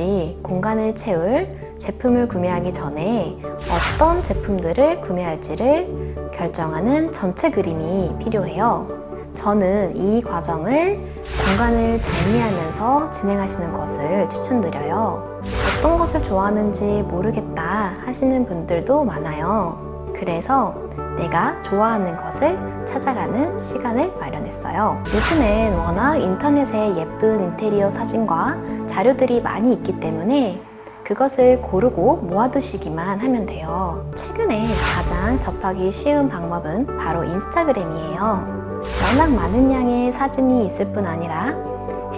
필요한지 공간을 채울 제품을 구매하기 전에 어떤 제품들을 구매할지를 결정하는 전체 그림이 필요해요. 저는 이 과정을 공간을 정리하면서 진행하시는 것을 추천드려요. 어떤 것을 좋아하는지 모르겠다 하시는 분들도 많아요. 그래서 내가 좋아하는 것을 찾아가는 시간을 마련했어요. 요즘엔 워낙 인터넷에 예쁜 인테리어 사진과 자료들이 많이 있기 때문에 그것을 고르고 모아두시기만 하면 돼요. 최근에 가장 접하기 쉬운 방법은 바로 인스타그램이에요. 워낙 많은 양의 사진이 있을 뿐 아니라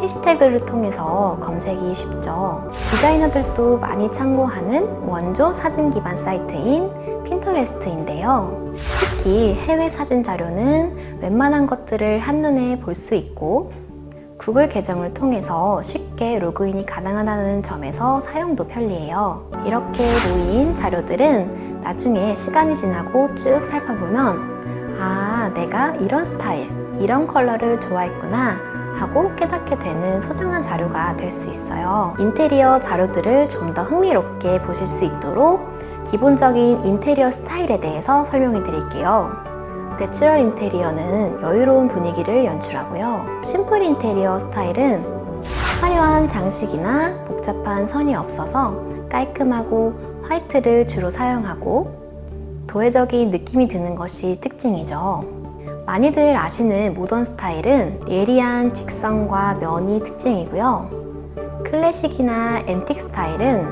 해시태그를 통해서 검색이 쉽죠. 디자이너들도 많이 참고하는 원조 사진 기반 사이트인 핀터레스트인데요. 특히 해외 사진 자료는 웬만한 것들을 한눈에 볼 수 있고 구글 계정을 통해서 쉽게 로그인이 가능하다는 점에서 사용도 편리해요. 이렇게 모인 자료들은 나중에 시간이 지나고 쭉 살펴보면 아, 내가 이런 스타일, 이런 컬러를 좋아했구나 하고 깨닫게 되는 소중한 자료가 될 수 있어요. 인테리어 자료들을 좀 더 흥미롭게 보실 수 있도록 기본적인 인테리어 스타일에 대해서 설명해 드릴게요. 내추럴 인테리어는 여유로운 분위기를 연출하고요. 심플 인테리어 스타일은 화려한 장식이나 복잡한 선이 없어서 깔끔하고 화이트를 주로 사용하고 도회적인 느낌이 드는 것이 특징이죠. 많이들 아시는 모던 스타일은 예리한 직선과 면이 특징이고요. 클래식이나 앤틱 스타일은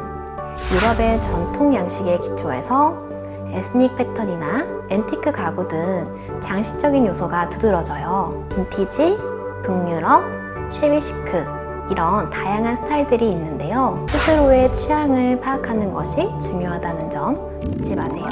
유럽의 전통 양식에 기초해서 에스닉 패턴이나 앤티크 가구 등 장식적인 요소가 두드러져요. 빈티지, 북유럽, 쉐비시크 이런 다양한 스타일들이 있는데요. 스스로의 취향을 파악하는 것이 중요하다는 점 잊지 마세요.